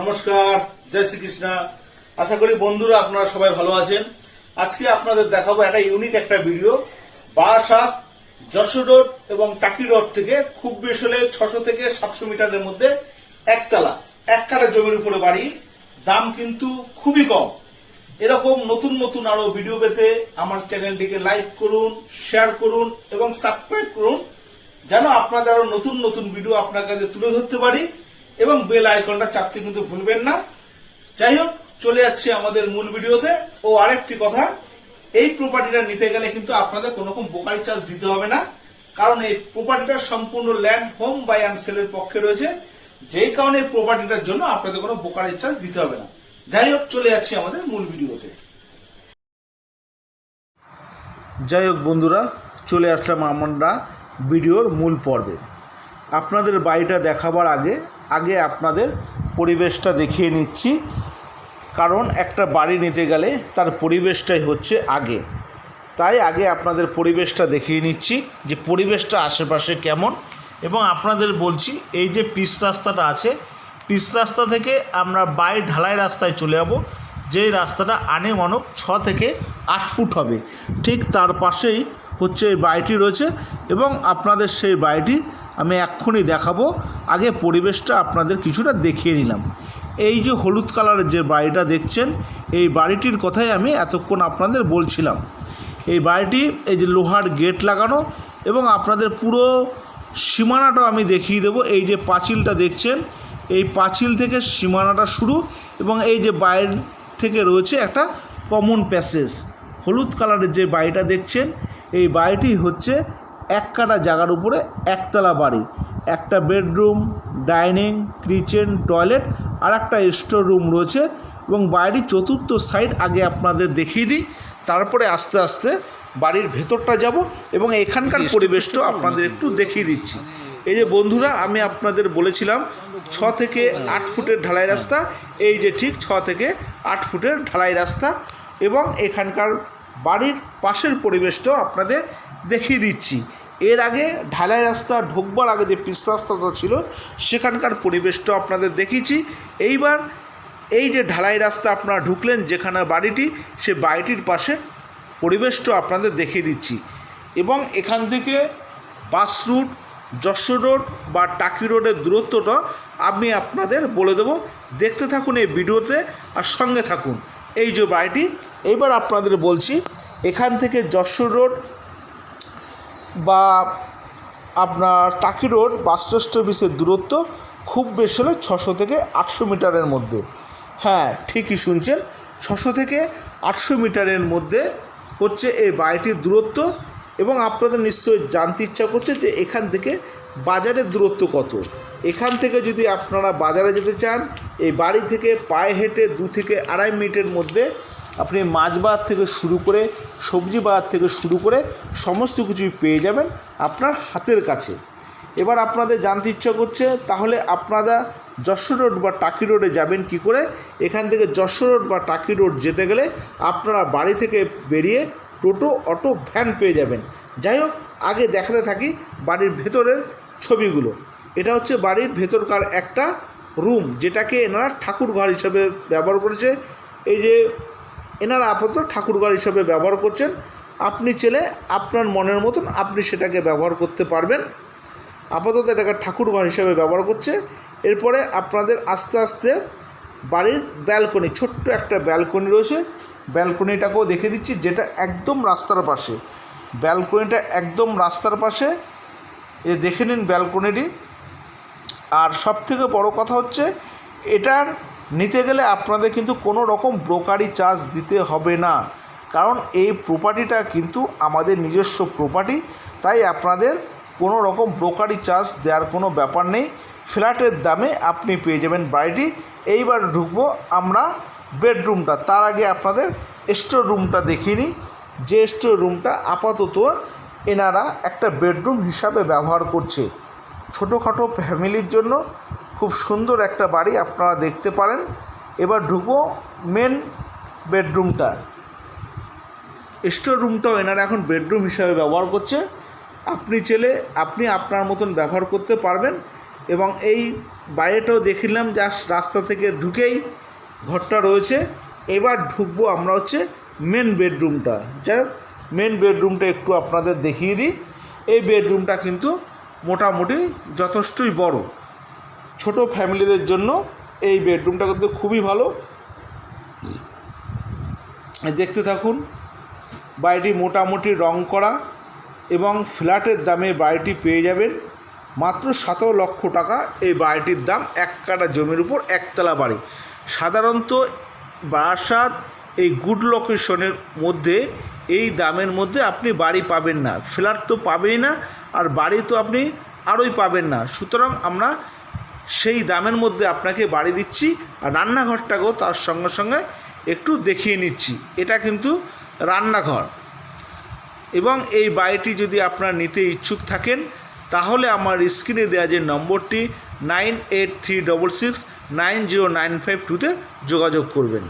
নমস্কার, জয় শ্রীকৃষ্ণ। আশা করি বন্ধুরা আপনারা সবাই ভালো আছেন। আজকে আপনাদের দেখাবো একটা ইউনিক একটা ভিডিও বারাসাত, যশোর রোড এবং টাকি রোড থেকে খুব বেশি হলে ছশো থেকে সাতশো মিটারের মধ্যে একতলা এক কাঠা জমির উপরে বাড়ি। দাম কিন্তু খুবই কম। এরকম নতুন নতুন আরও ভিডিও পেতে আমার চ্যানেলটিকে লাইক করুন শেয়ার করুন এবং সাবস্ক্রাইব করুন। যেন আপনাদের আরও নতুন নতুন ভিডিও আপনার কাছে তুলে ধরতে পারি। এবং বেল আইকনটা চাপতে কিন্তু ভুলবেন না। যাই হোক, চলে যাচ্ছি আমাদের মূল ভিডিওতে। ও আরেকটি কথা, এই প্রপার্টিটা নিতে গেলে কিন্তু আপনাদের কোনো রকম বোকারি চার্জ দিতে হবে না। কারণ এই প্রপার্টিটা সম্পূর্ণ ল্যান্ড হোম বাই অ্যান্ড সেলের পক্ষে রয়েছে। যেই কারণে এই প্রপার্টিটার জন্য আপনাদের কোনো বোকারি চার্জ দিতে হবে না। যাই হোক, চলে যাচ্ছি আমাদের মূল ভিডিওতে। যাই হোক বন্ধুরা, চলে আসলাম আমরা ভিডিওর মূল পর্বে। আপনাদের বাড়িটা দেখাবার আগে আগে আপনাদের পরিবেশটা দেখিয়ে নিচ্ছি। কারণ একটা বাড়ি নিতে গেলে তার পরিবেশটাই হচ্ছে আগে। তাই আগে আপনাদের পরিবেশটা দেখিয়ে নিচ্ছি যে পরিবেশটা আশেপাশে কেমন। এবং আপনাদের বলছি, এই যে পিচ রাস্তাটা আছে, পিচ রাস্তা থেকে আমরা বাই ঢালাই রাস্তায় চলে যাব। যেই রাস্তাটা আনে মানব ছ থেকে আট ফুট হবে। ঠিক তার পাশেই হচ্ছে এই বাড়িটি রয়েছে এবং আপনাদের সেই বাড়িটি আমি এক্ষুনি দেখাবো। আগে পরিবেশটা আপনাদের কিছুটা দেখিয়ে নিলাম। এই যে হলুদ কালারের যে বাড়িটা দেখছেন, এই বাড়িটির কথাই আমি এতক্ষণ আপনাদের বলছিলাম। এই বাড়িটি এই যে লোহার গেট লাগানো এবং আপনাদের পুরো সীমানাটাও আমি দেখিয়ে দেবো। এই যে পাঁচিলটা দেখছেন, এই পাঁচিল থেকে সীমানাটা শুরু এবং এই যে বাইর থেকে রয়েছে একটা কমন প্যাসেজ। হলুদ কালারের যে বাড়িটা দেখছেন এই বাড়িটি হচ্ছে এক কাটা জায়গার উপরে একতলা বাড়ি। একটা বেডরুম ডাইনিং কিচেন টয়লেট আর একটা স্টোর রুম রয়েছে এবং বাড়ির চতুর্থ সাইড আগে আপনাদের দেখিয়ে দিই। তারপরে আস্তে আস্তে বাড়ির ভেতরটা যাব এবং এখানকার পরিবেশটাও আপনাদের একটু দেখিয়ে দিচ্ছি। এই যে বন্ধুরা আমি আপনাদের বলেছিলাম ছ থেকে আট ফুটের ঢালাই রাস্তা। এই যে ঠিক ছ থেকে আট ফুটের ঢালাই রাস্তা এবং এখানকার বাড়ির পাশের পরিবেশটাও আপনাদের দেখিয়ে দিচ্ছি। এর আগে ঢালাই রাস্তা ঢুকবার আগে যে পিস রাস্তাটা ছিল, সেখানকার পরিবেশটাও আপনাদের দেখিয়েছি। এইবার এই যে ঢালাই রাস্তা আপনারা ঢুকলেন যেখানে বাড়িটি, সে বাড়িটির পাশে পরিবেশটাও আপনাদের দেখিয়ে দিচ্ছি। এবং এখান থেকে বাস রুট, যশোর রোড বা টাকি রোডের দূরত্বটা আমি আপনাদের বলে দেবো। দেখতে থাকুন এই ভিডিওতে আর সঙ্গে থাকুন। এই যে বাড়িটি এইবার আপনাদের বলছি, এখান থেকে যশোর রোড বা আপনার টাকি রোড বাস অফিসের দূরত্ব খুব বেশি হলে ছশো থেকে আটশো মিটারের মধ্যে। হ্যাঁ ঠিকই শুনছেন, ছশো থেকে আটশো মিটারের মধ্যে হচ্ছে এই বাড়িটির দূরত্ব এবং আপনাদের নিশ্চয়ই জানতে ইচ্ছা করছে যে এখান থেকে বাজারের দূরত্ব কত। এখান থেকে যদি আপনারা বাজারে যেতে চান, এই বাড়ি থেকে পায়ে হেঁটে দু থেকে আড়াই মিনিটের মধ্যে আপনি মাছ বাজার থেকে শুরু করে সবজি বাজার থেকে শুরু করে সমস্ত কিছুই পেয়ে যাবেন আপনার হাতের কাছে। এবার আপনাদের জানতে ইচ্ছা করছে, তাহলে আপনারা যশোর রোড বা টাকি রোডে যাবেন কি করে? এখান থেকে যশোর রোড বা টাকি রোড যেতে গেলে আপনারা বাড়ি থেকে বেরিয়ে টোটো, অটো, ভ্যান পেয়ে যাবেন। যাই হোক, আগে দেখাতে থাকি বাড়ির ভেতরের ছবিগুলো। এটা হচ্ছে বাড়ির ভেতরকার একটা রুম, যেটাকে এনারা ঠাকুর ঘর হিসাবে ব্যবহার করেছে। এই যে এনারা আপাতত ঠাকুর ঘর হিসাবে ব্যবহার করছেন। আপনি চেলে আপনার মনের মতন আপনি সেটাকে ব্যবহার করতে পারবেন। আপাতত এটাকে ঠাকুর ঘর হিসাবে ব্যবহার করছে। এরপরে আপনাদের আস্তে আস্তে বাড়ির ব্যালকনি, ছোট্ট একটা ব্যালকনি রয়েছে। ব্যালকনিটাকেও দেখে দিচ্ছি, যেটা একদম রাস্তার পাশে। ব্যালকনিটা একদম রাস্তার পাশে। এ দেখে নিন ব্যালকনিটি। আর সব থেকে বড় কথা হচ্ছে, এটার নিতে গেলে আপনাদের কিন্তু কোনো রকম ব্রোকারি চার্জ দিতে হবে না। কারণ এই প্রপার্টিটা কিন্তু আমাদের নিজস্ব প্রপার্টি, তাই আপনাদের কোনো রকম ব্রোকারি চার্জ দেওয়ার কোনো ব্যাপার নেই। ফ্ল্যাটের দামে আপনি পেয়ে যাবেন বাড়িটি। এইবার ঢুকবো আমরা বেডরুমটা। তার আগে আপনাদের স্টোর রুমটা দেখিনি যে স্টোর রুমটা আপাতত এনারা একটা বেডরুম হিসাবে ব্যবহার করছে। ছোটোখাটো ফ্যামিলির জন্য খুব সুন্দর একটা বাড়ি আপনারা দেখতে পারেন। এবার ঢুকবো মেন বেডরুমটা স্টোর রুমটাও এনারা এখন বেডরুম হিসাবে ব্যবহার করছে। আপনি চেলে আপনি আপনার মতন ব্যবহার করতে পারবেন এবং এই বাইরেটাও দেখিলাম জাস্ট রাস্তা থেকে ঢুকেই ঘরটা রয়েছে। এবার ঢুকবো আমরা হচ্ছে মেন বেডরুমটা যাই মেন বেডরুমটা একটু আপনাদের দেখিয়ে দিই। এই বেডরুমটা কিন্তু মোটামুটি যথেষ্টই বড়। ছোট ফ্যামিলিদের জন্য এই বেডরুমটা কিন্তু খুবই ভালো। দেখতে থাকুন, বাড়িটি মোটামুটি রং করা এবং ফ্ল্যাটের দামে বাড়িটি পেয়ে যাবেন। মাত্র সতেরো লক্ষ টাকা এই বাড়িটির দাম, এক কাটা জমির উপর একতলা বাড়ি। সাধারণত বারাসাত এই গুড লোকেশনের মধ্যে এই দামের মধ্যে আপনি বাড়ি পাবেন না। ফ্ল্যাট তো পাবেনই না, আর বাড়ি তো আপনি আরোই পাবেন না। সুতরাং আমরা সেই দামের মধ্যে আপনাকে বাড়ি দিচ্ছি আর রান্নাঘরটাকেও তার সঙ্গে সঙ্গে একটু দেখিয়ে নিচ্ছি। এটা কিন্তু রান্নাঘর। এবং এই বাড়িটি যদি আপনার নিতে ইচ্ছুক থাকেন, তাহলে আমার স্ক্রিনে দেওয়া যে নম্বরটি nine eight three double six nine zero nine five টুতে যোগাযোগ করবেন।